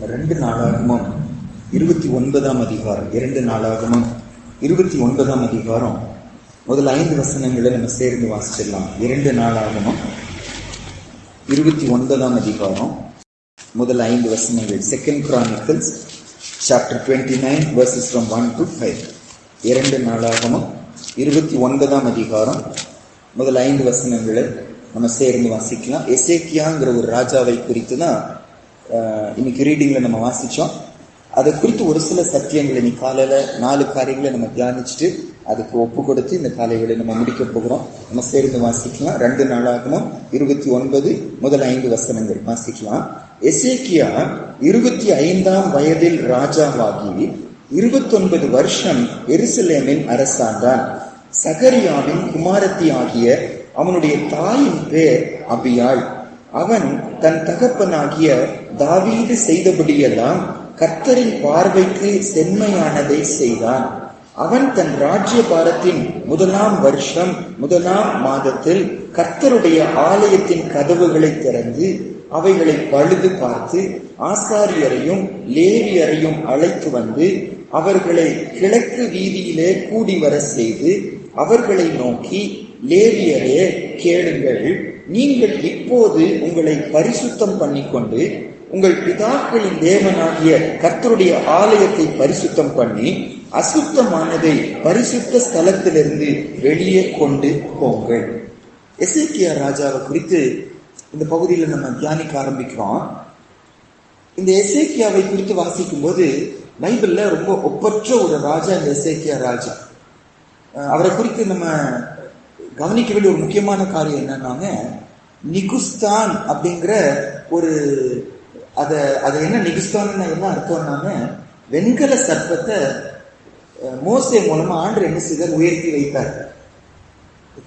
ரெண்டு நாளாகமும் இருபத்தி ஒன்பதாம் அதிகாரம் இரண்டு நாளாகமும் இருபத்தி ஒன்பதாம் அதிகாரம் முதல் ஐந்து வசனங்களை நம்ம சேர்ந்து வாசிச்சிடலாம். இரண்டு நாளாகமும் இருபத்தி ஒன்பதாம் அதிகாரம் முதல் ஐந்து வசனங்கள். Second chronicles chapter twenty nine verses from one to five இரண்டு நாளாகமும் இருபத்தி ஒன்பதாம் அதிகாரம் முதல் ஐந்து வசனங்களை நம்ம சேர்ந்து வாசிக்கலாம். எசேக்கியாங்கிற ஒரு ராஜாவை குறித்து தான் இன்னைக்கு ரீடிங்ல நம்ம வாசிச்சோம். அதை குறித்து ஒரு சில சத்தியங்களை இன்னைக்கு காலையில நாலு காரியங்களை நம்ம தியானிச்சுட்டு அதுக்கு ஒப்பு கொடுத்து இந்த காலைகளை நம்ம முடிக்க போகிறோம். நம்ம சேர்ந்து வாசிக்கலாம். ரெண்டு நாளாகமும் இருபத்தி ஒன்பது முதல் ஐந்து வசனங்கள். வாசிக்கலாம். எசேக்கியா இருபத்தி ஐந்தாம் வயதில் ராஜாவாகி இருபத்தொன்பது வருஷம் எருசலேமின் அரசாண்டான். சகரியாவின் குமாரத்தி ஆகிய அவனுடைய தாயின் பேர் அபியாள். அவன் தன் தகப்பனாகிய தாவீது செய்தபடியெல்லாம் கர்த்தரின் பார்வைக்கு செம்மையானதை செய்தான். அவன் தன் ராஜ்யபாரத்தின் முதலாம் வருஷம் முதலாம் மாதத்தில் கர்த்தருடைய ஆலயத்தின் கதவுகளை திறந்து அவைகளை பழுது பார்த்து ஆசாரியரையும் லேவியரையும் அழைத்து வந்து அவர்களை கிழக்கு வீதியிலே கூடி வர செய்து அவர்களை நோக்கி லேவியரே கேளுங்கள். நீங்கள் இப்போது உங்களை பரிசுத்தம் பண்ணிக்கொண்டு உங்கள் பிதாக்களின் தேவனாகிய கர்த்தருடைய ஆலயத்தை பரிசுத்தம் பண்ணி அசுத்தமானதை பரிசுத்த ஸ்தலத்திலிருந்து வெளியே கொண்டு போங்கள். எசேக்கியா ராஜாவை குறித்து இந்த பகுதியில் நம்ம தியானிக்க ஆரம்பிக்கிறோம். இந்த எசேக்கியாவை குறித்து வாசிக்கும் போது பைபிள்ல ரொம்ப ஒப்பற்ற ஒரு ராஜா இந்த எசேக்கியா ராஜா. அவரை குறித்து நம்ம கவனிக்க வேண்டிய ஒரு முக்கியமான காரியம் என்னன்னாங்க நிகுஸ்தான் அப்படிங்கிற ஒரு அதை அது என்ன நிகுஸ்தான் என்ன அர்த்தம்னாங்க வெண்கல சர்ப்பத்தை மோசை மூலமா ஆண்டு என்ன செய்தார்? உயர்த்தி வைத்தார்.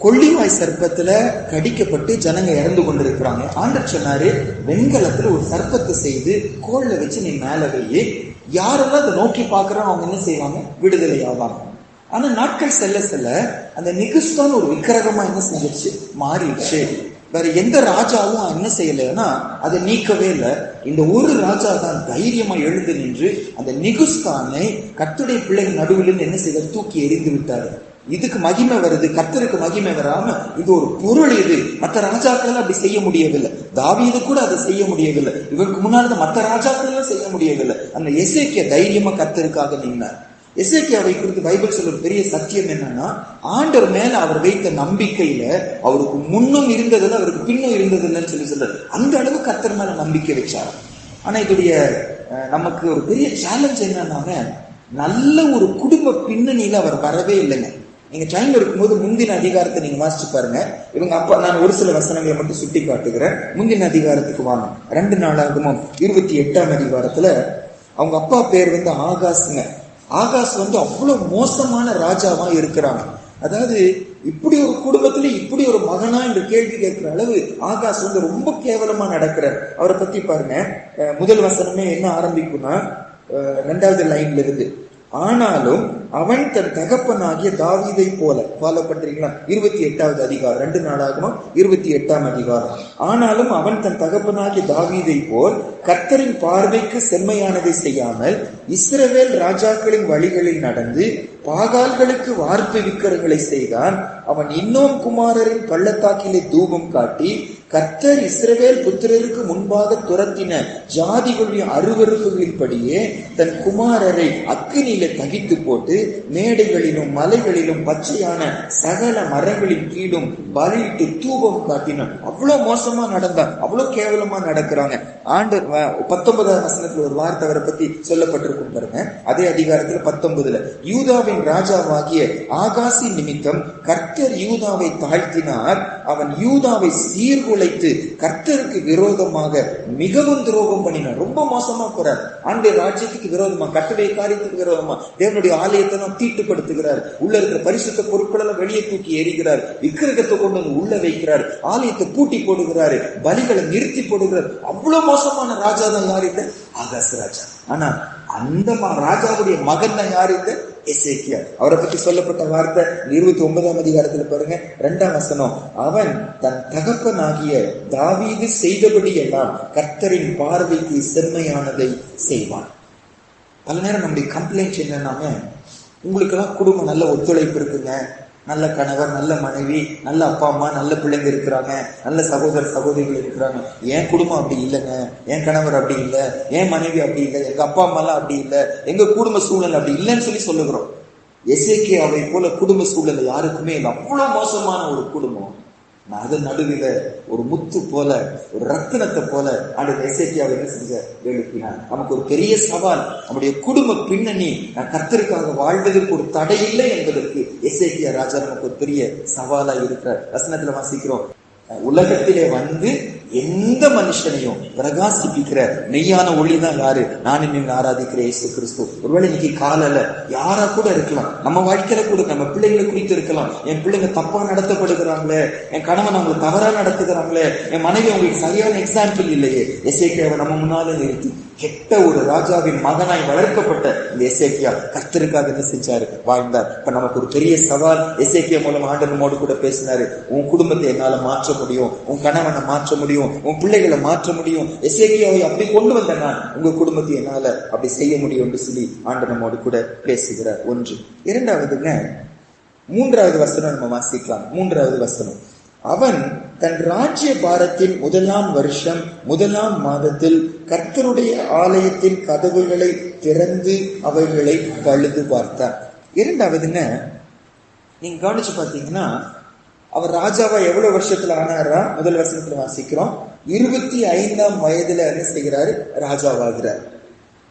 கொள்ளிவாய் சர்ப்பத்துல கடிக்கப்பட்டு ஜனங்க இறந்து கொண்டிருக்கிறாங்க. ஆண்டர் சொன்னாரு வெண்கலத்துல ஒரு சர்ப்பத்தை செய்து கோல்ல வச்சு நீ மேல வெளியே யாரெல்லாம் அதை நோக்கி பாக்குறோம் அவங்க என்ன செய்வாங்க? விடுதலை ஆவாங்க ஆனா நாட்கள் செல்ல செல்ல அந்த நிகுஸ்தான் ஒரு விக்கிரகமா என்ன செஞ்சிருச்சு? மாறிடுச்சு. வேற எந்த ராஜாவும் என்ன செய்யலைன்னா அதை நீக்கவே இல்லை. இந்த ஒரு ராஜா தான் தைரியமா எழுந்து நின்று அந்த நிகுஸ்தானை கத்துடைய பிள்ளைகள் நடுவில் என்ன செய்தார்? தூக்கி எரிந்து விட்டாரு. இதுக்கு மகிமை வருது. கத்தருக்கு மகிமை வராம இது ஒரு பொருள் இது. மற்ற ராஜாக்கள் அப்படி செய்ய முடியவில்லை. தாவீது கூட அதை செய்ய முடியவில்லை. இவருக்கு முன்னாடி மற்ற ராஜாக்கள் செய்ய முடியவில்லை. அந்த எசேக்கிய தைரியமா கத்தருக்காக நின்னார். எசேக்கியாவை குறித்து பைபிள் சொல்ற ஒரு பெரிய சத்தியம் என்னன்னா ஆண்டவர் மேல அவர் வைத்த நம்பிக்கையில அவருக்கு முன்னும் இருந்ததில்லை அவருக்கு பின்னும் இருந்ததில்லைன்னு சொல்லி சொல்றாரு. அந்த அளவு கத்தர் மேல நம்பிக்கை வச்சார். ஆனா இதோடைய நமக்கு ஒரு பெரிய சேலஞ்ச் என்னன்னாங்க நல்ல ஒரு குடும்ப பின்னணியில அவர் வரவே இல்லைங்க. நீங்க டைம் இருக்கும்போது முந்தின அதிகாரத்தை நீங்க வாசிச்சு பாருங்க. இவங்க அப்பா நான் ஒரு சில வசனங்களை மட்டும் சுட்டி காட்டுகிறேன். முந்தின அதிகாரத்துக்கு வாங்க. ரெண்டு நாளாகமும் இருபத்தி எட்டாம் அதிகாரத்துல அவங்க அப்பா பேர் வந்து ஆகாஷ்ங்க ஆகாஷ் வந்து அவ்வளவு மோசமான ராஜாவா இருக்கிறாங்க. அதாவது இப்படி ஒரு குடும்பத்துல இப்படி ஒரு மகனா என்று கேள்வி கேட்கிற அளவு ஆகாஷ் வந்து ரொம்ப கேவலமா நடக்கிறார். அவரை பத்தி பாருங்க. முதல் வசனமே என்ன ஆரம்பிக்கும்னா ரெண்டாவது லைன்ல இருந்து. ஆனாலும் அவன் தன் தகப்பனாகிய தாவீதை போல ஃபாலோ பண்றீங்களா? இருபத்தி எட்டாவது அதிகாரம் ரெண்டு நாளாகமா? இருபத்தி எட்டாம் அதிகாரம். ஆனாலும் அவன் தன் தகப்பனாகிய தாவீதை போல் கர்த்தரின் பார்வைக்கு செம்மையானதை செய்யாமல் இஸ்ரவேல் ராஜாக்களின் வழிகளில் நடந்து பாகால்களுக்கு வார்ப்பு விக்கிரங்களை செய்தான். அவன் இன்னும் குமாரரின் பள்ளத்தாக்கிலே தூபம் காட்டி கர்த்தர் இஸ்ரவேல் புத்திரருக்கு முன்பாக துரத்தின ஜாதிகளுடைய அருவறுப்புகளின்படியே தன் குமாரரை அக்கினியில தகித்து போட்டு மேடைகளிலும் மலைகளிலும் பச்சையான சகல மரங்களின் கீழும் பலியிட்டு தூபம் காட்டினான். அவ்வளவு மோசமா நடந்தா அவ்வளவு கேவலமா நடக்கிறாங்க. ஆண்டு பத்தொன்பதாம் வசனத்துல ஒரு வார்த்தை அவரை பத்தி சொல்லப்பட்டிருக்கும் பாருங்க. அதே அதிகாரத்துல பத்தொன்பதுல யூதாவின் ராஜாவாகிய ஆகாசி நிமித்தம் கர்த்தர் யூதாவை தாழ்த்தினார். அவன் யூதாவை சீர்குலைத்து கர்த்தருக்கு விரோதமாக மிகவும் துரோகம் பண்ணினான் ரொம்ப மோசமா போறார். ஆண்டு ராஜ்யத்துக்கு விரோதமா கட்டுடைய காரியத்துக்கு விரோதமா தேவனுடைய ஆலயத்தை தான் தீட்டுப்படுத்துகிறார். உள்ள இருக்கிற பரிசுத்த பொருட்கள் எல்லாம் வெளியே தூக்கி எறிகிறார். விக்கிரகத்தை கொண்டு வந்து உள்ள வைக்கிறார். ஆலயத்தை பூட்டி போடுகிறாரு. பலிகளை நிறுத்தி போடுகிறார். அவ்வளவு மோசமான ராஜா தான் யார் இந்த ஆகாச ராஜா. ஆனா அந்த ராஜாவுடைய மகன் தான் யார் இந்த எசேக்கியா அவரை பத்தி சொல்லப்பட்ட வார்த்தை இருபத்தி ஒன்பதாம் அதிகாரத்துல பாருங்க. ரெண்டாம் வசனம். அவன் தன் தகப்பனாகிய தாவீது செய்தபடி எல்லாம் கர்த்தரின் பார்வைக்கு செம்மையானதை செய்வான். பல நேரம் நம்முடைய கம்ப்ளைண்ட் என்னன்னா உங்களுக்கெல்லாம் குடும்பம் நல்ல ஒத்துழைப்பு இருக்குங்க. நல்ல கணவர் நல்ல மனைவி நல்ல அப்பா அம்மா நல்ல பிள்ளைங்க இருக்கிறாங்க நல்ல சகோதர சகோதரிகள் இருக்கிறாங்க. என் குடும்பம் அப்படி இல்லைங்க. என் கணவர் அப்படி இல்லை. என் மனைவி அப்படி இல்லை. எங்க அப்பா அம்மாலாம் அப்படி இல்லை. எங்க குடும்ப சூழல் அப்படி இல்லைன்னு சொல்லி சொல்லுகிறோம். எஸ்ஏகே அவை போல குடும்ப சூழல் யாருக்குமே இல்லை. அவ்வளவு மோசமான ஒரு குடும்பம். அது நடுவில் ஒரு முத்து போல ஒரு ரத்தினத்தை போல ஆண்டு எசேக்கியாவை என்ன செஞ்ச எழுப்பினார். நமக்கு ஒரு பெரிய சவால். நம்முடைய குடும்ப பின்னணி நான் கத்திற்காக வாழ்வதற்கு ஒரு தடை இல்லை என்பதற்கு எசேக்கியா ராஜா நமக்கு ஒரு பெரிய சவாலா இருக்கிற வசனத்துல வாசிக்கிறோம். உலகத்திலே வந்து எந்த மனுஷனையும் பிரகாசிப்பிக்கிற மெய்யான ஒளி தான் யாரு? நானும் நீங்க ஆராதிக்கிற இயேசு கிறிஸ்து. ஒருவேளை இன்னைக்கு காலல யாரா கூட இருக்கலாம். நம்ம வாழ்க்கையில கூட நம்ம பிள்ளைகளை குறித்து இருக்கலாம். என் பிள்ளைங்க தப்பா நடத்தப்படுகிறாங்களே என் கணவன் அவங்களை தவறா நடத்துகிறாங்களே என் மனைவி அவங்களுக்கு சரியான எக்ஸாம்பிள் இல்லையே. எஸ்ஏகேவை நம்ம முன்னால நிறுத்தி கெட்ட ஒரு ராஜாவின் மகனாய் வளர்க்கப்பட்ட இந்த எசேக்கியா கர்த்தருக்காக என்ன செஞ்சாரு? வாழ்ந்தார். இப்ப நமக்கு ஒரு பெரிய சவால். எசேக்கியா மூலம் ஆண்டனமோடு கூட பேசினாரு. உன் குடும்பத்தை என்னால மாற்ற முடியும். உன் கணவனை மாற்ற முடியும். உன் பிள்ளைகளை மாற்ற முடியும். எசேக்கியாவை அப்படி கொண்டு வந்த நான் உங்க குடும்பத்தை என்னால அப்படி செய்ய முடியும் என்று சொல்லி ஆண்டனமோடு கூட பேசுகிறார். ஒன்று. இரண்டாவதுங்க மூன்றாவது வசனம் நம்ம வாசிக்கலாம். மூன்றாவது வசனம். அவன் தன் ராஜ்ய பாரத்தின் முதலாம் வருஷம் முதலாம் மாதத்தில் கர்த்தருடைய ஆலயத்தின் கதவுகளை திறந்து அவைகளை பழுது பார்த்தான். இரண்டாவதுங்க நீங்க கவனிச்சு பார்த்தீங்கன்னா அவர் ராஜாவா எவ்வளவு வருஷத்துல ஆனாரா? முதல் வருஷத்துல வாசிக்கிறோம். இருபத்தி ஐந்தாம் வயதுல என்ன செய்கிறாரு? ராஜாவாகிறார்.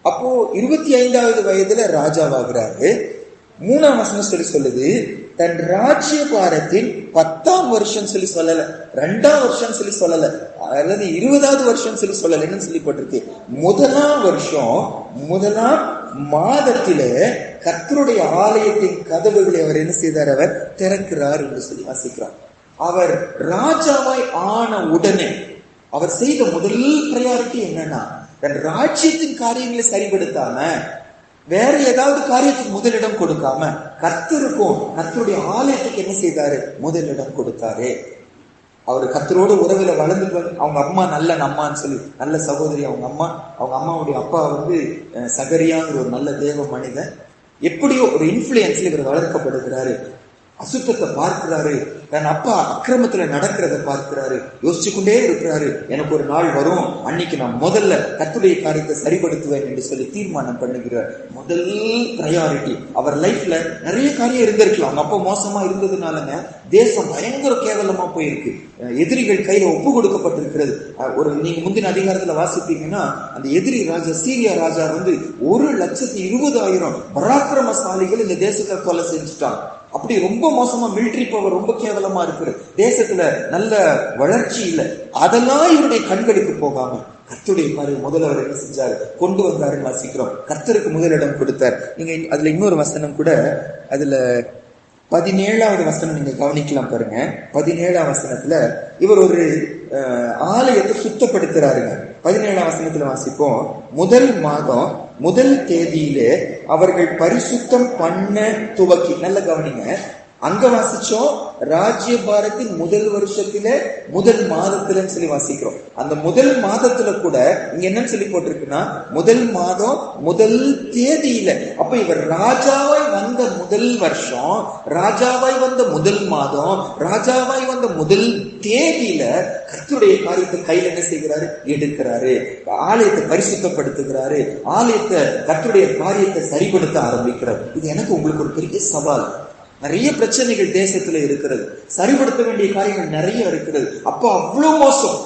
அப்போ இருபத்தி ஐந்தாவது வயதுல ராஜாவாகிறாரு. மூணாம் வசனம் சொல்லி சொல்லுது தன் ராஜ்ய பாரத்தின் பத்தாம் வருஷம் சொல்லி சொல்லல ரெண்டாம் வருஷம் சொல்லி சொல்லல அல்லது இருபதாவது வருஷம் சொல்லி சொல்லல என்னன்னு சொல்லி போட்டிருக்கு. முதலாம் வருஷம் முதலாம் மாதத்திலே கத்தருடைய ஆலயத்தின் கதவுகளை அவர் என்ன செய்தார்? அவர் திறக்கிறார் என்று சொல்லி வாசிக்கிறார். அவர் ராஜாவாய் ஆன உடனே அவர் செய்த முதல் பிரையாரிட்டி என்னன்னா தன் ராஜ்யத்தின் காரியங்களை சரிபடுத்தாம வேற ஏதாவது காரியத்துக்கு முதலிடம் கொடுக்காம கர்த்தருக்கும் கர்த்தருடைய ஆலயத்துக்கு என்ன செய்தாரு? முதலிடம் கொடுத்தாரு. அவர் கத்தரோட உறவுல வளர்ந்து அவங்க அம்மா நல்ல அம்மான்னு சொல்லி நல்ல சகோதரி அவங்க அம்மா அவங்க அம்மாவுடைய அப்பா வந்து சகரியாங்கிற ஒரு நல்ல தேவ மனிதன். எப்படியோ ஒரு இன்ஃபுளுயன்ஸ்ல இவர் வளர்க்கப்படுகிறாரு. அசுத்தத்தை பார்க்கிறாரு. தன் அப்பா அக்கிரமத்துல நடக்கிறத பார்க்கிறாரு. யோசிச்சு கொண்டே இருக்கிறாரு. எனக்கு ஒரு நாள் வரும். அன்னைக்கு நான் முதல்ல கத்துடைய காரியத்தை சரிப்படுத்துவேன் என்று சொல்லி தீர்மானம் பண்ணுகிறார். முதல் ப்ரையாரிட்டி அவர் லைஃப்ல நிறைய காரியம் இருந்திருக்கலாம். அவங்க அப்பா மோசமா இருந்ததுனாலங்க தேசம் பயங்கர கேவலமா போயிருக்கு. எதிரிகள் கையில ஒப்பு கொடுக்கப்பட்டிருக்கிறது. ஒரு நீங்க முந்தின அதிகாரத்துல வாசிப்பீங்கன்னா அந்த எதிரி ராஜா சீரியா ராஜா வந்து ஒரு லட்சத்தி இருபதாயிரம் பராக்கிரமசாலிகள் இந்த தேசத்தை கொலை செஞ்சுட்டாங்க அப்படி ரொம்ப மோசமா மிலிட்டரி பவர் ரொம்ப கேவலமா இருக்குது தேசத்துல நல்ல வளர்ச்சி இல்லை. அதெல்லாம் இவருடைய கண்களுக்கு போகாம கர்த்தருடைய மாதிரி முதல்ல அவர் என்ன செஞ்சாரு? கொண்டு வந்தாருன்னு வாசிக்கிறோம் கர்த்தருக்கு முதலிடம் கொடுத்தார். நீங்க அதுல இன்னொரு வசனம் கூட அதுல பதினேழாவது வசனம் நீங்க கவனிக்கலாம் பாருங்க. பதினேழாம் வசனத்துல இவர் ஒரு ஆலயத்தை சுத்தப்படுத்துறாருங்க. பதினேழாம் வசனத்துல வாசிப்போம். முதல் மாதம் முதல் தேதியிலே அவர்கள் பரிசுத்தம் பண்ண துவக்கி நல்ல கவனிங்க அங்க வாசிச்சோம் ராஜ்ய பாரத்தின் முதல் வருஷத்துல முதல் மாதத்துலன்னு சொல்லி வாசிக்கிறோம். அந்த முதல் மாதத்துல கூட இங்க என்னன்னு சொல்லி போட்டிருக்குன்னா முதல் மாதம் முதல் தேதியில. அப்ப இவர் ராஜாவாய் வந்த முதல் வருஷம் ராஜாவாய் வந்த முதல் மாதம் ராஜாவாய் வந்த முதல் தேதியில கர்த்தருடைய காரியத்தை கையில என்ன செய்கிறாரு? எடுக்கிறாரு. ஆலயத்தை பரிசுத்தப்படுத்துகிறாரு. ஆலயத்தை கர்த்தருடைய காரியத்தை சரிப்படுத்த ஆரம்பிக்கிறார். இது எனக்கு உங்களுக்கு ஒரு பெரிய சவால். நிறைய பிரச்சனைகள் தேசத்துல இருக்கிறது. சரிப்படுத்த வேண்டிய காரியங்கள் நிறைய இருக்கிறது. அப்போ அவ்வளவு மோசம்.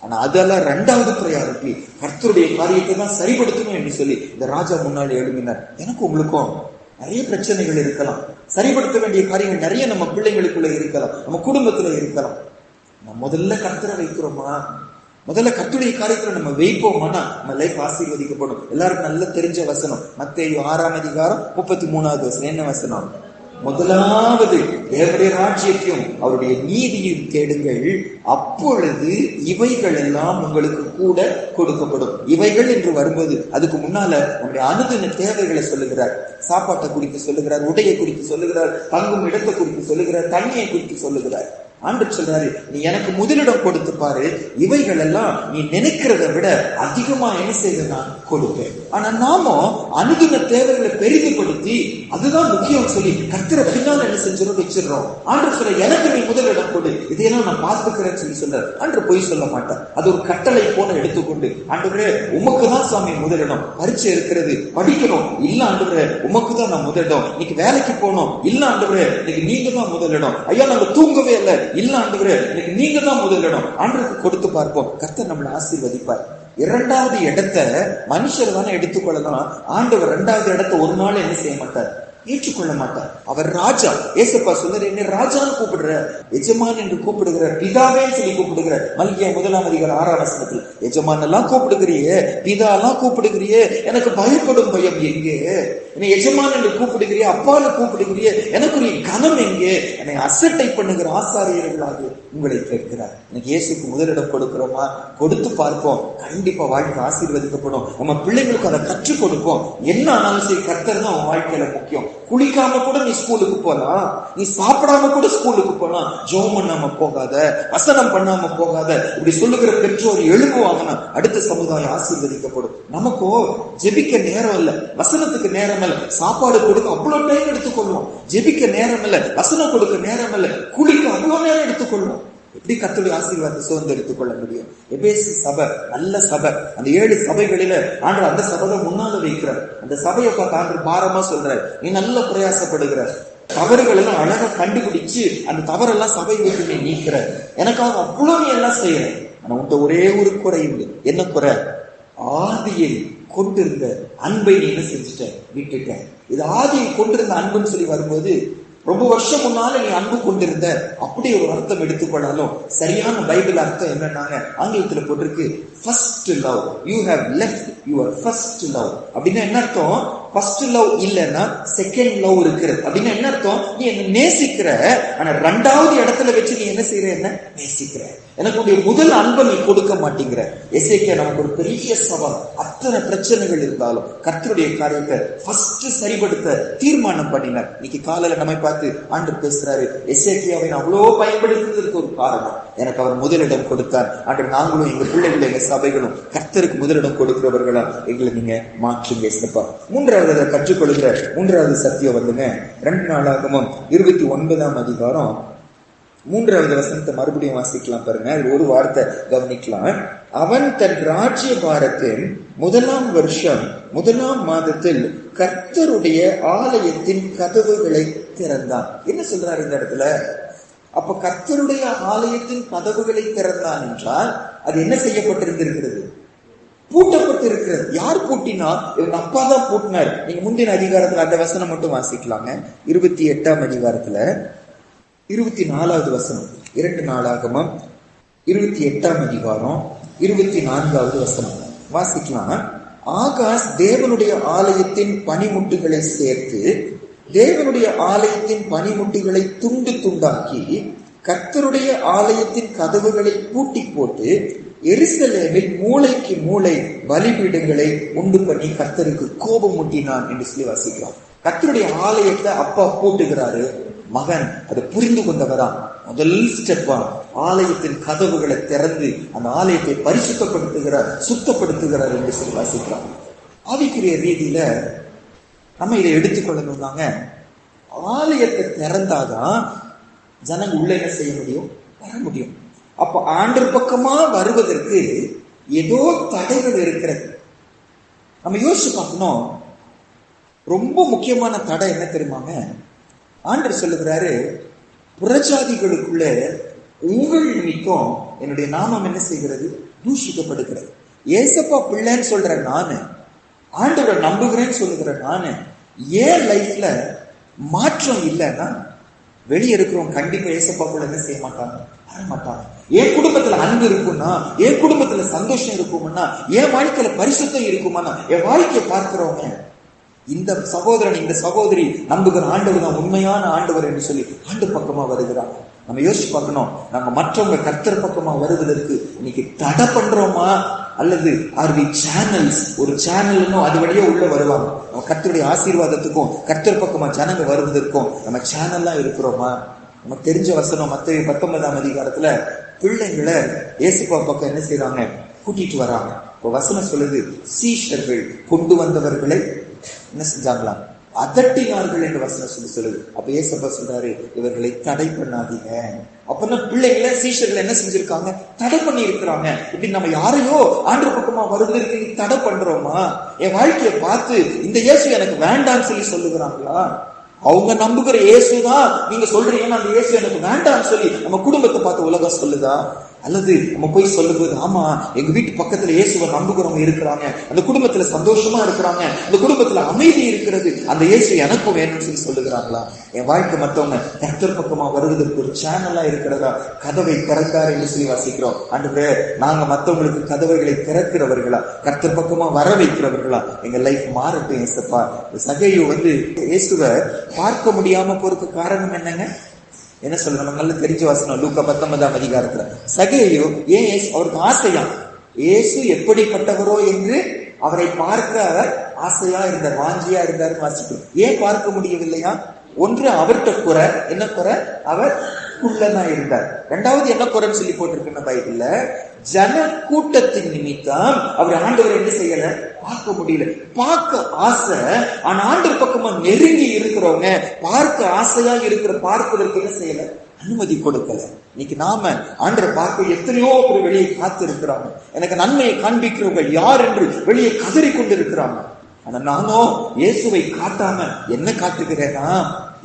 ஆனா அதெல்லாம் ரெண்டாவது ப்ரையாரிட்டி கர்த்தருடைய காரியத்தை தான் சரிப்படுத்தணும் என்று சொல்லி இந்த ராஜா முன்னாடி எழுதினார். எனக்கு உங்களுக்கும் நிறைய பிரச்சனைகள் இருக்கலாம். சரிப்படுத்த வேண்டிய காரியங்கள் நிறைய நம்ம பிள்ளைங்களுக்குள்ள இருக்கலாம். நம்ம குடும்பத்துல இருக்கலாம். நம்ம முதல்ல கர்த்தரை வைக்கிறோமா? முதல்ல கத்துடைய காரியத்துல நம்ம வைப்போமானா நம்ம லைஃப் ஆசீர்வதிக்கப்படும். எல்லாருக்கும் நல்லா தெரிஞ்ச வசனம். மத்தேயு ஆறாம் அதிகாரம் முப்பத்தி மூணாவது வசனம். என்ன வசனம்? முதலாவது தேவடைய ராஜ்யத்தையும் அவருடைய நீதியையும் தேடுங்கள். அப்பொழுது இவைகள் எல்லாம் உங்களுக்கு கூட கொடுக்கப்படும். இவைகள் என்று வரும்போது அதுக்கு முன்னால நம்முடைய அனுதின தேவைகளை சொல்லுகிறார். சாப்பாட்டை குறித்து சொல்லுகிறார் உடையை குறித்து சொல்லுகிறார் தங்கும் இடத்தை குறித்து சொல்லுகிறார் தண்ணியை குறித்து சொல்லுகிறார். ஆண்டு சொல்றாரு நீ எனக்கு முதலிடம் கொடுத்து பாரு. இவைகள் எல்லாம் நீ நினைக்கிறத விட அதிகமா என்ன செய்த நான் கொடுப்பேன். ஆனா நாமோ அணுகின தேவைகளை பெரிதுபடுத்தி அதுதான் முக்கியம் சொல்லி கத்திர பின்னால் என்ன செஞ்சிடும் வச்சிடறோம். ஆண்டு சொல்ற எனக்கு நீ முதலிடம் கொடு. இதையெல்லாம் நான் பார்த்துக்கிறேன்னு சொல்லி சொல்றாரு ஆண்டு பொய் சொல்ல மாட்டேன் அது ஒரு கட்டளை போன எடுத்துக்கொண்டு ஆண்டு உமக்கு தான் சுவாமி முதலிடம். பரிச்சை இருக்கிறது. படிக்கணும். இல்ல ஆண்டு உமக்கு தான் நான் முதலிடம். இன்னைக்கு வேலைக்கு போகணும் இல்ல ஆண்டு இன்னைக்கு நீங்க தான் முதலிடம். ஐயா நாங்க தூங்கவே இல்லை. இல்ல ஆண்டவரே இன்னைக்கு நீங்க தான் முதலிடம். ஆண்டவருக்கு கொடுத்து பார்ப்போம். கர்த்தர் நம்மளை ஆசீர்வதிப்பார். இரண்டாவது இடத்தை மனுஷர் தானே எடுத்துக்கொள்ளலாம். ஆண்டவர் இரண்டாவது இடத்த ஒரு நாள் என்ன செய்ய மாட்டார்? ஏற்றுக்கொள்ள மாட்டார் அவர் ராஜா. ஏசப்பா சொல்றாரு என்ன ராஜான்னு கூப்பிடுற எஜமான் என்று கூப்பிடுகிற பிதாவே சொல்லி கூப்பிடுகிற மல்கிய முதலாம் அதிகார ஆறாம் வசனத்தில் எஜமான் எல்லாம் கூப்பிடுகிறியே பிதா எல்லாம் கூப்பிடுகிறியே எனக்கு பயப்படும் பயம் எங்கே? என்னை எஜமான் என்று கூப்பிடுகிறியே அப்பான்னு கூப்பிடுகிறியே எனக்கு ஒரு கனம் எங்கே? என்னை அசட்டை பண்ணுகிற ஆசாரியர்களாக உங்களை கேட்கிறார். எனக்கு இயேசுக்கு முதலிடம் கொடுக்கிறோமா? கொடுத்து பார்ப்போம். கண்டிப்பா வாழ்க்கை ஆசீர்வதிக்கப்படும். நம்ம பிள்ளைங்களுக்கு அதை கற்றுக் கொடுப்போம். என்ன ஆனாலும் சரி கர்த்தர் தான் உன் வாழ்க்கையில முக்கியம். குளிக்காம கூட நீ ஸ்கூலுக்கு போலாம். நீ சாப்பிடாம கூட ஸ்கூலுக்கு போலாம். ஜோம் பண்ணாம போகாத. வசனம் பண்ணாம போகாத. இப்படி சொல்லுகிற பெற்றோர் எழுப்புவாங்கன்னா அடுத்த சமுதாயம் ஆசீர்வதிக்கப்படும். நமக்கோ ஜெபிக்க நேரம் இல்ல. வசனத்துக்கு நேரம் இல்ல. சாப்பாடு கொடுக்க அவ்வளவு டைம் எடுத்துக்கொள்வோம். ஜெபிக்க நேரம் இல்ல. வசனம் கொடுக்க நேரம் இல்ல. குளிக்க அவ்வளவு நேரம் எடுத்துக்கொள்வோம். எப்படி கத்துடைய ஆசீர்வாதத்தை சுதந்திரித்துக் கொள்ள முடியும்? எபேசி சபை நல்ல சபை. அந்த ஏழு சபைகளில ஆண்டு அந்த சபை முன்னால வைக்கிறார். அந்த சபையை பார்த்து ஆண்டு பாரமா சொல்றார் நீ நல்ல பிரயாசப்படுகிற. தவறுகள் எல்லாம் அழகா கண்டுபிடிச்சு அந்த தவறெல்லாம் சபை விட்டு நீ நீக்கிற. எனக்காக அவ்வளவு நீ எல்லாம் செய்யற ஆனா உன்ட்ட ஒரே ஒரு குறை இல்லை. என்ன குறை? ஆதியை கொண்டிருந்த அன்பை நீ என்ன செஞ்சுட்ட? விட்டுட்ட. இது ஆதியை கொண்டிருந்த அன்புன்னு சொல்லி வரும்போது ரொம்ப வருஷம் முன்னால நீ அன்பு கொண்டிருந்த அப்படி ஒரு அர்த்தம் எடுத்துக்கொண்டாலும் சரியான பைபிள் அர்த்தம் என்னன்னாங்க? ஆங்கிலத்துல போட்டிருக்கு first love you have left your first love அப்படின்னா என்ன அர்த்தம்? ஃபர்ஸ்ட் லவ் இல்லைன்னா செகண்ட் லவ் இருக்கிறது. அப்படின்னா என்ன அர்த்தம்? நீ என்ன நேசிக்கிற. ஆனா ரெண்டாவது இடத்துல வச்சு நீ என்ன செய்யற என்ன நேசிக்கிற. எனக்கு உடைய முதல் அன்பை நீ கொடுக்க மாட்டேங்கிற. எஸ்ஐகே நமக்கு ஒரு பெரிய சவால். அத்தனை பிரச்சனைகள் இருந்தாலும் கர்த்தருடைய காரியத்தை ஃபர்ஸ்ட் சரிபடுத்த தீர்மானம் பண்ணினார். இன்னைக்கு காலையில நம்மை பார்த்து ஆண்டு பேசுறாரு எஸ்ஐகேவை அவ்வளோ பயன்படுத்துறதுக்கு ஒரு காரணம். எனக்கு அவர் முதலிடம் கொடுத்தார். ஆண்டு நாங்களும் எங்க பிள்ளைகளும் எங்க சபைகளும் கத்தருக்கு முதலிடம் கொடுக்கிறவர்களா? எங்களை நீங்க மாற்றுங்க சிறப்பா மூன்றாவது அதை கற்றுக்கொள்கிற மூன்றாவது சத்தியம் வந்துங்க. ரெண்டு நாளாகவும் இருபத்தி ஒன்பதாம் அதிகாரம். மூன்றாவது வசனத்தை மறுபடியும் வாசிக்கலாம் பாருங்க. அது ஒரு வார்த்தை கவனிக்கலாம். அவன் தன் ராஜ்ய பாரத்தின் முதலாம் வருஷம் முதலாம் மாதத்தில் கர்த்தருடைய ஆலயத்தின் கதவுகளை திறந்தான். என்ன சொல்றாரு இந்த இடத்துல? அப்ப கர்த்தருடைய ஆலயத்தின் கதவுகளை திறந்தான் என்றால் அது என்ன செய்யப்பட்டிருந்திருக்கிறது? பூட்டப்பட்டு இருக்கிறது யார் பூட்டினா? இவங்க அப்பா தான் பூட்டினார். நீங்க முந்தின அதிகாரத்துல அந்த வசனம் மட்டும் வாசிக்கலாங்க. இருபத்தி எட்டாம் அதிகாரத்துல இருபத்தி நாலாவது வசனம். இரண்டு நாளாகமம் இருபத்தி எட்டாம் அதிகாரம் இருபத்தி நான்காவது வசனம். வாசிக்கலாம். ஆகாஷ் தேவனுடைய ஆலயத்தின் பனிமுட்டுகளை சேர்த்து தேவனுடைய ஆலயத்தின் பனிமுட்டுகளை துண்டு துண்டாக்கி கர்த்தருடைய ஆலயத்தின் கதவுகளை பூட்டி போட்டு எருசலேமில் மூளைக்கு மூளை பலிபீடங்களை உண்டு பண்ணி கர்த்தருக்கு கோபம் முட்டினான் என்று சொல்லி வாசிக்கிறோம். கர்த்தருடைய ஆலயத்தை அப்பா போட்டுகிறாரு மகன். அதை புரிந்து கொண்டவரா? முதல் ஸ்டெப்பா ஆலயத்தின் கதவுகளை திறந்து அந்த ஆலயத்தை பரிசுத்தப்படுத்துகிறார் சுத்தப்படுத்துகிறார் என்று சொல்லி வாசிக்கிறார் ஆவிக்குரிய ரீதியில நம்ம இதை எடுத்துக்கொள்ளணும்னாங்க. ஆலயத்தை திறந்தாதான் ஜனங்க உள்ள என்ன செய்ய முடியும்? வர முடியும். அப்ப ஆண்டு பக்கமா வருவதற்கு ஏதோ தடைகள் இருக்கிறது. நம்ம யோசிச்சு பார்க்கணும். ரொம்ப முக்கியமான தடை என்ன தெரியுமாங்க? ஆண்டர் சொல்லுகிறாரு புறஜாதிகளுக்குள்ள உங்கள் நிமித்தம் என்னுடைய நாமம் என்ன செய்கிறது? தூஷிக்கப்படுகிறது. ஏசப்பா பிள்ளைன்னு சொல்ற நானு ஆண்டவரை நம்புகிறேன்னு சொல்லுகிற நானு ஏன் லைஃப்ல மாற்றம் இல்லைன்னா வெளியே இருக்கிறவங்க கண்டிப்பா கூட என்ன செய்ய மாட்டாங்க? வர மாட்டாங்க. என் குடும்பத்துல அன்பு இருக்கும்னா என் குடும்பத்துல சந்தோஷம் இருக்கும்னா என் வாழ்க்கையில பரிசுத்தம் இருக்குமானா என் வாழ்க்கையை பார்க்கிறவங்க இந்த சகோதரன் இந்த சகோதரி நம்புகிற ஆண்டவர் தான் உண்மையான ஆண்டவர் என்று சொல்லி ஆண்டு பக்கமா வருகிறார். நம்ம யோசிச்சு பார்க்கணும். நம்ம மற்றவங்க கர்த்தர் பக்கமா வருவதற்கு இன்னைக்கு தடை பண்றோமா? அல்லது ஆர் வி சேனல்ஸ் ஒரு சேனல்னோ அது வழியே உள்ள வருவாங்க. நம்ம கர்த்தருடைய ஆசீர்வாதத்துக்கும் கர்த்தர் பக்கமா ஜனங்க வருவதற்கும் நம்ம சேனல்லாம் இருக்கிறோமா? நமக்கு தெரிஞ்ச வசனம் மத்திய பத்தொன்பதாம் அதிகாரத்துல பிள்ளைங்களை ஏசுப்பா பக்கம் என்ன செய்யறாங்க கூட்டிட்டு வராங்க. இப்போ வசனம் சொல்லுது சீஷர்கள் கொண்டு வந்தவர்களை என்ன செஞ்சாங்களாம் அதட்டினார்கள் என்று வசனம் சொல்லி சொல்லுது. அப்ப ஏசப்பா சொல்றாரு இவர்களை தடை பண்ணாதீங்க. அப்பதான் பிள்ளைகளை சீஷர்கள் என்ன செஞ்சிருக்காங்க? தடை பண்ணி இருக்கிறாங்க இப்படி நம்ம யாரையோ ஆண்டு பக்கமா வருவதற்கு தடை பண்றோமா? என் வாழ்க்கையை பார்த்து இந்த இயேசு எனக்கு வேண்டாம்னு சொல்லி சொல்லுகிறாங்களா? அவங்க நம்புகிற இயேசுதான் நீங்க சொல்றீங்கன்னா அந்த இயேசு எனக்கு வேண்டாம்னு சொல்லி நம்ம குடும்பத்தை பார்த்து உலகம் சொல்லுதா? அல்லது நம்ம போய் சொல்லும்போது ஆமா எங்க வீட்டு பக்கத்துல இயேசுவை நம்புகிறவங்க இருக்கிறாங்க. அந்த குடும்பத்துல சந்தோஷமா இருக்கிறாங்க. அந்த குடும்பத்துல அமைதி இருக்கிறது. அந்த இயேசு எனக்கும் வேணும்னு சொல்லி சொல்லுகிறாங்களா? என் வாழ்க்கை மற்றவங்க கர்த்தர் பக்கமா வருவதற்கு ஒரு சேனலா இருக்கிறதா? கதவை திறக்காரு என்று சொல்லி வாசிக்கிறோம். அன்று நாங்க மற்றவங்களுக்கு கதவைகளை திறக்கிறவர்களா? கர்த்தர் பக்கமா வர வைக்கிறவர்களா? எங்க லைஃப் மாறட்டும் இயேசப்பா. சகையு வந்து இயேசுவை பார்க்க முடியாம போறதுக்கு காரணம் என்னங்க? என்ன சொல்றோம் நம்ம நல்லா தெரிஞ்ச வாசனம் லூக்க பத்தொன்பதாம் அதிகாரத்துல. சகேயோ ஏன் அவருக்கு ஆசையா ஏசு எப்படிப்பட்டவரோ என்று அவரை பார்க்க அவர் ஆசையா இருந்தார் வாஞ்சியா இருந்தார் வாசிக்கிறோம். ஏன் பார்க்க முடியவில்லையா? ஒன்று அவர்கிட்ட குறை என்ன குறை? அவர் குள்ளனா இருந்தார் ரெண்டாவது என்ன குறைன்னு சொல்லி போட்டிருக்குன்னு பைபிள்ல? ஜன கூட்டத்தின் நிமித்தம் அவர் ஆண்டவர் என்ன செய்யல? பார்க்க முடியல. பார்க்க ஆசை ஆனா ஆண்டவர் பக்கமா நெருங்கி இருக்கிறவங்க பார்க்க ஆசையா இருக்கிற பார்ப்பதற்கு என்ன செய்யல? அனுமதி கொடுக்கல. இன்னைக்கு நாம ஆண்டரை பார்க்க எத்தனையோ ஒரு வெளியே காத்து இருக்கிறாங்க எனக்கு நன்மையை காண்பிக்கிறவங்க யார் என்று வெளியே கதறி கொண்டு இருக்கிறாங்க ஆனா நானும் இயேசுவை காட்டாம என்ன காட்டுகிறேன்னா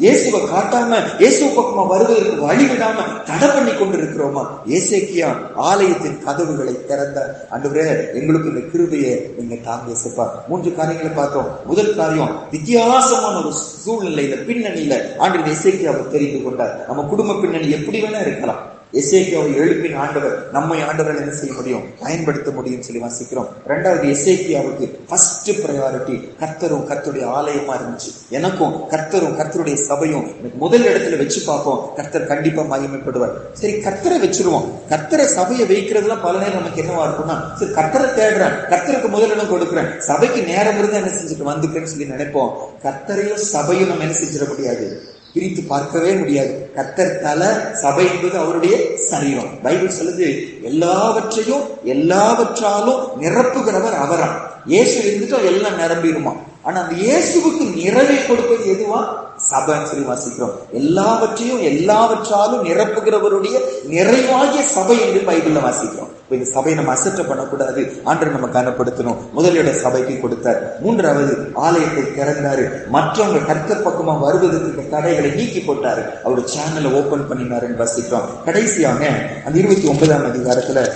இயேசுவை காட்டாம இயேசு பக்கமா வருவதற்கு வழி விடாம தடை பண்ணி கொண்டு இருக்கிறோமா ஏசேக்கியா ஆலயத்தின் கதவுகளை திறந்த அன்று எங்களுக்கு இந்த கிருபையை நீங்க தாங்க இயேசுப்பா மூன்று காரியங்களை பார்த்தோம். முதல் காரியம் வித்தியாசமான ஒரு சூழ்நிலையில பின்னணியில ஆண்டு எசேக்கியாவை தெரிந்து கொண்டார். நம்ம குடும்ப பின்னணி எப்படி வேணா இருக்கலாம். எசேக்கியாவை எழுப்பின் ஆண்டவர் நம்மை ஆண்டவர் என்ன செய்ய முடியும்? பயன்படுத்த முடியும் சொல்லி வாசிக்கிறோம். ரெண்டாவது எசேக்கியாவுக்கு ஃபர்ஸ்ட் ப்ரையாரிட்டி கர்த்தரும் கர்த்தருடைய ஆலயமா இருந்துச்சு. எனக்கும் கர்த்தரும் கர்த்தருடைய சபையும் முதல் இடத்துல வச்சு பார்ப்போம். கர்த்தர் கண்டிப்பா மகிமைப்படுவார். சரி கர்த்தரை வச்சிருவோம். கர்த்தரை சபையை வைக்கிறதுலாம் பல நேரம் நமக்கு என்னவா இருக்கும்னா சரி கர்த்தரை தேடுறேன். கர்த்தருக்கு முதலிடம் கொடுக்குறேன். சபைக்கு நேரம் இருந்தா என்ன செஞ்சுட்டு வந்துக்கிறேன்னு சொல்லி நினைப்போம். கர்த்தரையும் சபையும் நம்ம என்ன செஞ்சிட முடியாது. பிரித்து பார்க்கவே முடியாது. கர்த்தர் தலை சபை என்பது அவருடைய சரீரம். பைபிள் சொல்லுது எல்லாவற்றையும் எல்லாவற்றாலும் நிரப்புகிறவர் அவரா இயேசு இருந்துட்டு எல்லாம் நிரம்பிடுமா? ஆனா அந்த இயேசுவுக்கு நிறைவை கொடுப்பது எதுவா? சபைன்னு சொல்லி வாசிக்கிறோம். எல்லாவற்றையும் எல்லாவற்றாலும் நிரப்புகிறவருடைய நிறைவாகிய சபை என்று பைபிள்ல வாசிக்கிறோம். இப்ப இந்த சபையை நம்ம அசற்ற பண்ணக்கூடாது. ஆண்டு நம்ம கனப்படுத்தணும். முதலிட சபைக்கு கொடுத்தார். மூன்றாவது ஆலயத்தை திறந்தாரு. மற்றவங்க கற்க பக்கமா வருவதற்கு இந்த தடைகளை நீக்கி போட்டாரு. அவரோட சேனலை ஓபன் பண்ணினாருன்னு வாசிக்கிறோம். கடைசியாக அந்த இருபத்தி ஒன்பதாம் அதிகாரத்துல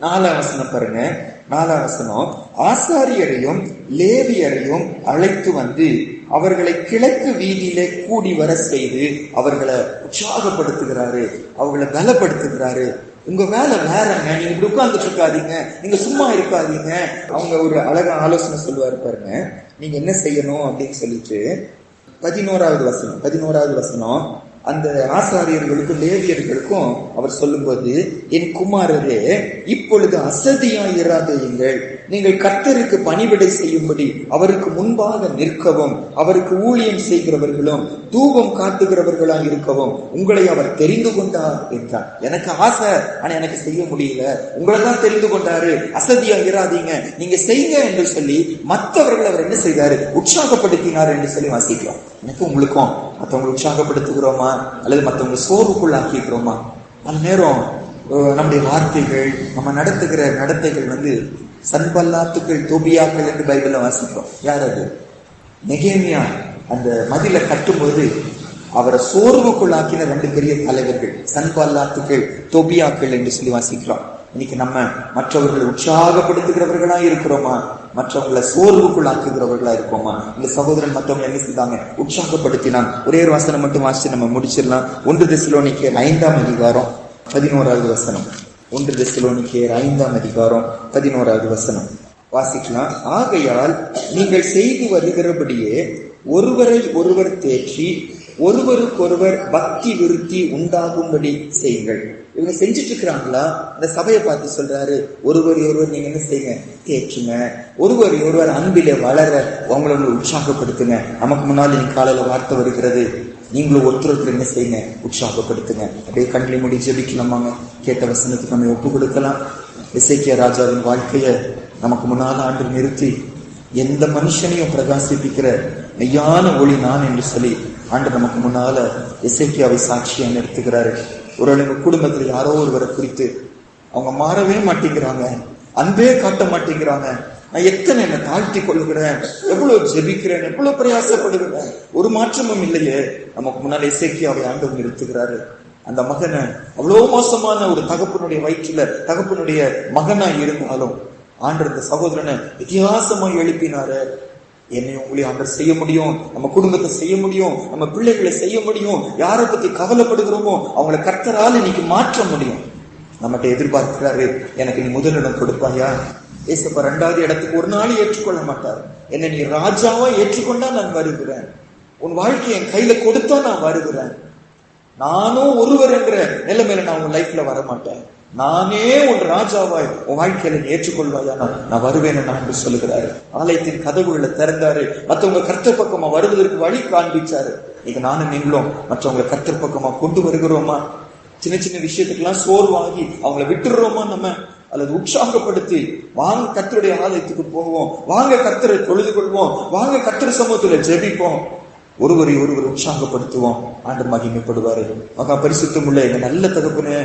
நாலாம் வசனம் பாருங்க. நாலாம் வசனம் ஆசாரியரையும் லேவியரையும் அழைத்து வந்து அவர்களை கிழக்கு வீதியிலே கூடி வர செய்து அவர்களை உற்சாகப்படுத்துகிறாரு அவர்களை பலப்படுத்துகிறாரு. உங்க வேலை வேறங்க நீங்க இப்படி உட்கார்ந்துட்டு இருக்காதீங்க நீங்க சும்மா இருக்காதீங்க. அவங்க ஒரு அழகா ஆலோசனை சொல்லுவாரு பாருங்க. நீங்க என்ன செய்யணும் அப்படின்னு சொல்லிட்டு பதினோராவது வசனம் பதினோராவது வசனம். அந்த ஆசாரியர்களுக்கும் லேவியர்களுக்கும் அவர் சொல்லும்போது என் குமாரரே இப்பொழுது அசதியாயிராதையுங்கள் நீங்கள் கர்த்தருக்கு பணிவிடை செய்யும்படி அவருக்கு முன்பாக நிற்கவும் அவருக்கு ஊழியம் செய்கிறவர்களும் தூபம் காட்டுகிறவர்களாக இருக்கவும் உங்களை அவர் தெரிந்து கொண்டார் என்றார். எனக்கு ஆசை ஆனா எனக்கு செய்ய முடியல. உங்களை தான் தெரிந்து கொண்டாரு. அசதியா இராதீங்க நீங்க செய்யுங்க என்று சொல்லி மற்றவர்கள் அவர் என்ன செய்தாரு? உற்சாகப்படுத்தினார் என்று சொல்லி வாசிக்கிறோம். எனக்கு உங்களுக்கும் மற்றவங்களை உற்சாகப்படுத்துகிறோமா? அல்லது மற்றவங்களை சோர்வுக்குள்ளாக்கிக்கிறோமா? அந்த நேரம் நம்முடைய வார்த்தைகள் நம்ம நடத்துகிற நடத்தைகள் வந்து சன்பல்லாத்துக்கள் தோபியாக்கள் என்று பைபிள வாசிக்கிறோம். யார் அது நெகேமியா. அந்த மதில கட்டும்போது அவரை சோர்வுக்குள்ளாக்கின ரெண்டு பெரிய தலைவர்கள் சன்பல்லாத்துக்கள் தோபியாக்கள் என்று சொல்லி வாசிக்கிறோம். இன்னைக்கு நம்ம மற்றவர்களை உற்சாகப்படுத்துகிறவர்களா இருக்கிறோமா? மற்றவங்களை சோர்வுக்குள்ளாக்குகிறவர்களா இருக்கோமா? இந்த சகோதரன் மற்றவங்க என்ன செய்தாங்க உற்சாகப்படுத்தினான். ஒரே ஒரு வசனம் மட்டும் வாசிச்சு நம்ம முடிச்சிடலாம். ஒன்று திசையில் ஐந்தாம் அதிகாரம் பதினோராவது வசனம். ஒன்று தெசலோனிக்கேயர் ஐந்தாம் அதிகாரம் பதினோராவது வசனம். வாசிக்கலாம். ஆகையால் நீங்கள் செய்து வருகிறபடியே ஒருவரை ஒருவர் தேற்றி ஒருவருக்கொருவர் பக்தி விருத்தி உண்டாகும்படி செய்யுங்கள். இவங்க செஞ்சுட்டு இருக்கிறாங்களா இந்த சபையை பார்த்து சொல்றாரு ஒருவர் ஒருவர் நீங்க என்ன செய்யுங்க? தேற்றுங்க. ஒருவர் ஒருவர் அன்பிலே வளர உங்களை உங்களை உற்சாகப்படுத்துங்க. நமக்கு முன்னால் இன்னைக்கு காலையில வார்த்தை வருகிறது. நீங்களும் ஒருத்தருக்கு என்ன செய்யுங்க உற்சாகப்படுத்துங்க. அப்படியே கண்களை மூடி ஜெபிக்கலாமாங்க கேட்ட வசனத்துக்கு நம்ம ஒப்பு கொடுக்கலாம். இசைக்கிய ராஜாவின் வாழ்க்கையை நமக்கு முன்னால் ஆண்டு நிறுத்தி எந்த மனுஷனையும் பிரகாசிப்பிக்கிற மெய்யான ஒளி நான் என்று சொல்லி ஆண்டு நமக்கு முன்னால இசைக்கியாவை சாட்சியா நிறுத்துகிறாரு. ஒரு எங்க யாரோ ஒருவரை குறித்து அவங்க மாறவே மாட்டேங்கிறாங்க அன்பே காட்ட மாட்டேங்கிறாங்க. நான் எத்தனை என்னை தாழ்த்தி கொள்கிறேன் எவ்வளவு ஜெபிக்கிறேன் எவ்வளவு பிரயாசப்படுகிறேன். ஒரு மாற்றமும் இல்லையே. நமக்கு முன்னால இசைக்கியாவை ஆண்டவர் நிறுத்துகிறாரு. அந்த மகனை அவ்வளவு மோசமான ஒரு தகப்பனுடைய வயிற்றுல தகப்பனுடைய மகனா இருந்தாலும் ஆண்டு இந்த சகோதரனை வித்தியாசமா எழுப்பினாரு. என்னை உங்களையும் ஆண்டர் செய்ய முடியும் நம்ம குடும்பத்தை செய்ய முடியும் நம்ம பிள்ளைகளை செய்ய முடியும் யாரை பத்தி கவலைப்படுகிறோமோ அவங்கள கர்த்தரால் இன்னைக்கு மாற்ற முடியும். நம்மகிட்ட எதிர்பார்க்கிறாரு எனக்கு நீ முதலிடம் கொடுப்பாயா? ஏசப்ப ரெண்டாவது இடத்துக்கு ஒரு நாள் ஏற்றுக்கொள்ள மாட்டார். என்னை நீ ராஜாவா ஏற்றுக்கொண்டா நான் வருகிறேன். உன் வாழ்க்கையை என் கையில கொடுத்தா நான் வருகிறேன். நானும் ஒருவர் என்ற நிலைமையில நான் உன் லைஃப்ல வர மாட்டேன் நானே உன் ராஜாவாய் உன் வாழ்க்கையில நீ ஏற்றுக்கொள்வாயா? நான் நான் வருவேன் என்று சொல்லுகிறாரு. ஆலயத்தின் கதவுகளை திறந்தாரு. மற்றவங்க கர்த்தர் பக்கமா வருவதற்கு வழி காண்பிச்சாரு. நீங்க நானும் நீங்களும் மற்றவங்களை கர்த்தர் பக்கமா கொண்டு வருகிறோமா? சின்ன சின்ன விஷயத்துக்கெல்லாம் சோர்வாகி அவங்கள விட்டுடுறோமா நம்ம? அல்லது உற்சாகப்படுத்தி வாங்க கத்தருடைய ஆலயத்துக்கு போவோம். வாங்க கத்தரை தொழுது கொள்வோம். வாங்க கத்திர சமூகத்துல ஜெபிப்போம். ஒருவரை ஒருவர் உற்சாகப்படுத்துவோம். ஆண்டு மகிமைப்படுவாரு. மகா பரிசுத்தம் உள்ள எங்க நல்ல தகப்பனே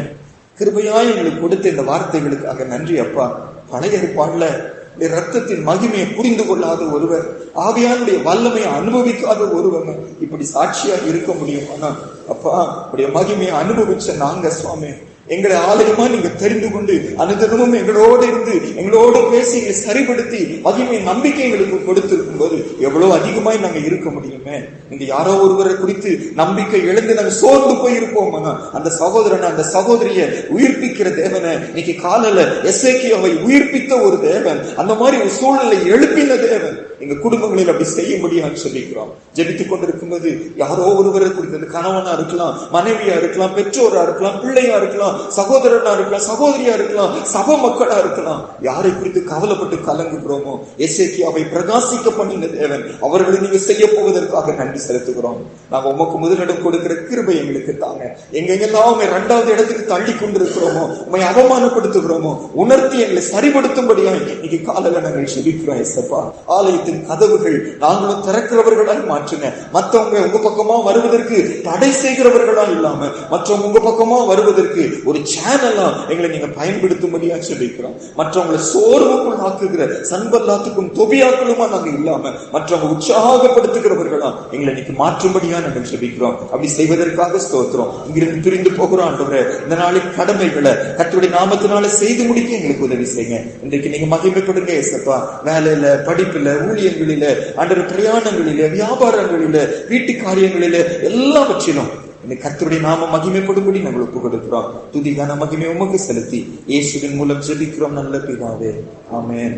கிருபையாய் எங்களுக்கு கொடுத்த இந்த வார்த்தைகளுக்காக நன்றி அப்பா. பழைய ஏற்பாடுல ரத்தத்தின் மகிமையை புரிந்து கொள்ளாத ஒருவர் ஆவியானுடைய வல்லமையை அனுபவிக்காத ஒருவங்க இப்படி சாட்சியா இருக்க முடியும் ஆனா அப்பா உடைய மகிமையை அனுபவிச்ச நாங்க சுவாமி எங்களை ஆலயமா நீங்க தெரிந்து கொண்டு அனுதினமும் எங்களோடு இருந்து எங்களோடு பேசி எங்களை சரிப்படுத்தி மகிமை நம்பிக்கை எங்களுக்கு கொடுத்திருக்கும் போது எவ்வளவு அதிகமாய் நாங்க இருக்க முடியுமே? நீங்க யாரோ ஒருவரை குறித்து நம்பிக்கை இழந்து நாங்க சோர்ந்து போயிருப்போம்? அந்த சகோதரனை அந்த சகோதரிய உயிர்ப்பிக்கிற தேவனை இன்னைக்கு காலையில எஸ்ஐக்கியாவை உயிர்ப்பித்த ஒரு தேவன் அந்த மாதிரி ஒரு சூழ்நிலை எழுப்பின தேவன். எங்க குடும்பங்களில் அப்படி செய்ய முடியாதுன்னு சொல்லிக்கிறோம். ஜெபித்துக் கொண்டிருக்கும் போது யாரோ ஒருவரை குறித்து அந்த கணவனா இருக்கலாம் மனைவியா இருக்கலாம் பெற்றோரா இருக்கலாம் பிள்ளையா இருக்கலாம் சகோதரனா இருக்கலாம் சகோதரியா இருக்கலாம் சப மக்களா இருக்கலாம். யாரை குறித்து கவலைப்பட்டு கலங்குகிறோமோ? எஸ்ஏக்கியாவை பிரகாசிக்க பண்ணின தேவன். அவர்களை நீங்க செய்ய போவதற்காக நன்றி செலுத்துகிறோம். நாங்க உமக்கு முதலிடம் கொடுக்கிற கிருபை எங்களுக்கு தாங்க. எங்கெங்கெல்லாம் உண்மை இரண்டாவது இடத்துக்கு தள்ளி கொண்டிருக்கிறோமோ உண்மை அவமானப்படுத்துகிறோமோ உணர்த்தி எங்களை சரிபடுத்தும்படியா இன்னைக்கு காலையில நாங்கள் செபிக்கிறோம் எசப்பா ஆலயத்தின் கதவுகள் நாங்களும் திறக்கிறவர்களால் மாற்றுங்க. மற்றவங்க உங்க பக்கமா வருவதற்கு தடை செய்கிறவர்களா இல்லாம மற்றவங்க உங்க பக்கமா வருவதற்கு ஒரு சேனலா எங்களை நீங்க பயன்படுத்தும்படியா சொல்லிக்கிறோம் மற்றவங்களை சோர்வுக்குள் ஆக்குகிற சன்பல்லாத்துக்கும் தொபியாக்களுமா நாங்க இல்லாம மற்றவங்க உற்சாகப்படுத்துகிறவர்களா எங்களை இன்னைக்கு மாற்றும்படியா நாங்கள் சொல்லிக்கிறோம் அப்படி செய்வதற்காக ஸ்தோத்திரம். இங்கிருந்து பிரிந்து போகிறோம் ஆண்டவரே. இந்த நாளின் கடமைகளை கத்துடைய நாமத்தினால செய்து முடிக்க எங்களுக்கு உதவி செய்யுங்க. இன்றைக்கு நீங்க மகிமைப்படுங்க ஏசப்பா. வேலையில படிப்புல ஊழியங்களில ஆண்டவர் பிரயாணங்களில வியாபாரங்களில வீட்டு காரியங்களில எல்லாவற்றிலும் இந்த கத்தருடைய நாம மகிமைப்படும்படி நாங்கள் ஒப்பு கொடுக்கிறோம் துதிகான மகிமை உமக்கு செலுத்தி இயேசுவின் மூலம் ஜெபிக்கிறோம் நல்ல பிதாவே ஆமேன்